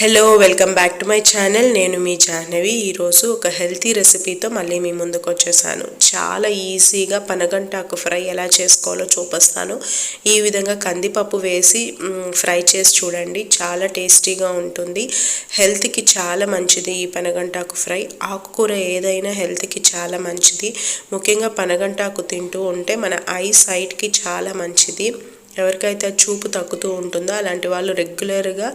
Hello welcome back to my channel నేను మీ జాహ్నవి. ఈరోజు ఒక హెల్తీ రెసిపీతో మళ్ళీ మీ ముందుకు వచ్చేసాను. చాలా ఈజీగా పనగంటాకు ఫ్రై ఎలా చేసుకోవాలో చూపిస్తాను. ఈ విధంగా కందిపప్పు వేసి ఫ్రై చేసి చూడండి. చాలా టేస్టీగా ఉంటుంది. హెల్త్కి చాలా మంచిది ఈ పనగంటాకు ఫ్రై. ఆకుకూర ఏదైనా హెల్త్కి చాలా మంచిది. ముఖ్యంగా పనగంటాకు తింటూ ఉంటే మన ఐ సైట్కి చాలా మంచిది. ఎవరికైతే చూపు తగ్గుతూ ఉంటుందో అలాంటి వాళ్ళు రెగ్యులర్గా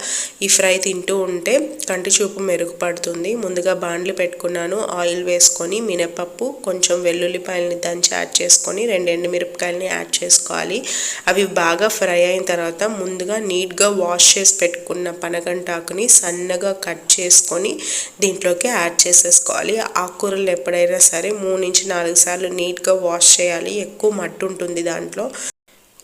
ఈ ఫ్రై తింటూ ఉంటే కంటి చూపు మెరుగుపడుతుంది. ముందుగా బాండ్లు పెట్టుకున్నాను. ఆయిల్ వేసుకొని మినపప్పు కొంచెం వెల్లుల్లిపాయలని దంచి యాడ్ చేసుకొని రెండు ఎండుమిరపకాయలని యాడ్ చేసుకోవాలి. అవి బాగా ఫ్రై అయిన తర్వాత ముందుగా నీట్గా వాష్ చేసి పెట్టుకున్న పనగంటాకుని సన్నగా కట్ చేసుకొని దీంట్లోకి యాడ్ చేసేసుకోవాలి. ఆకుకూరలు ఎప్పుడైనా సరే మూడు నుంచి నాలుగు సార్లు నీట్గా వాష్ చేయాలి. ఎక్కువ మట్టు ఉంటుంది దాంట్లో.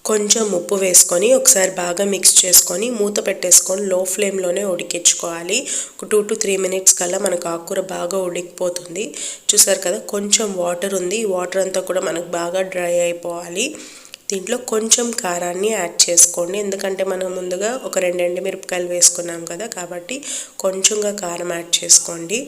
కొంచెం ఉప్పు వేసుకొని ఒకసారి బాగా మిక్స్ చేసుకొని మూత పెట్టేసుకొని లో ఫ్లేమ్లోనే ఉడికించుకోవాలి. ఒక టూ టు త్రీ మినిట్స్ కల్లా మనకు ఆకుకూర బాగా ఉడికిపోతుంది. చూసారు కదా కొంచెం వాటర్ ఉంది. వాటర్ అంతా కూడా మనకు బాగా డ్రై అయిపోవాలి. దీంట్లో కొంచెం కారాన్ని యాడ్ చేసుకోండి. ఎందుకంటే మనం ముందుగా ఒక రెండు ఎండుమిరపకాయలు వేసుకున్నాం కదా కాబట్టి కొంచెంగా కారం యాడ్ చేసుకోండి.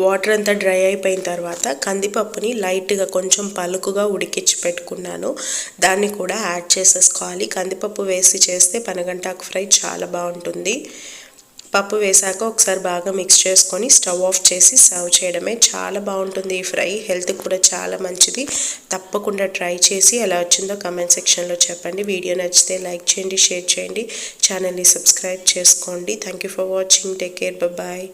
వాటర్ అంతా డ్రై అయిపోయిన తర్వాత కందిపప్పుని లైట్గా కొంచెం పలుకుగా ఉడికించి పెట్టుకున్నాను. దాన్ని కూడా యాడ్ చేసేసుకోవాలి. కందిపప్పు వేసి చేస్తే పనగంటాకు ఫ్రై చాలా బాగుంటుంది. పప్పు వేసాక ఒకసారి బాగా మిక్స్ చేసుకొని స్టవ్ ఆఫ్ చేసి సర్వ్ చేయడమే చాలా బాగుంటుంది. ఈ ఫ్రై హెల్త్కి కూడా చాలా మంచిది. తప్పకుండా ట్రై చేసి ఎలా వచ్చిందో కమెంట్ సెక్షన్లో చెప్పండి. వీడియో నచ్చితే లైక్ చేయండి షేర్ చేయండి. ఛానల్ని సబ్స్క్రైబ్ చేసుకోండి. Thank you for watching. Take care. Bye.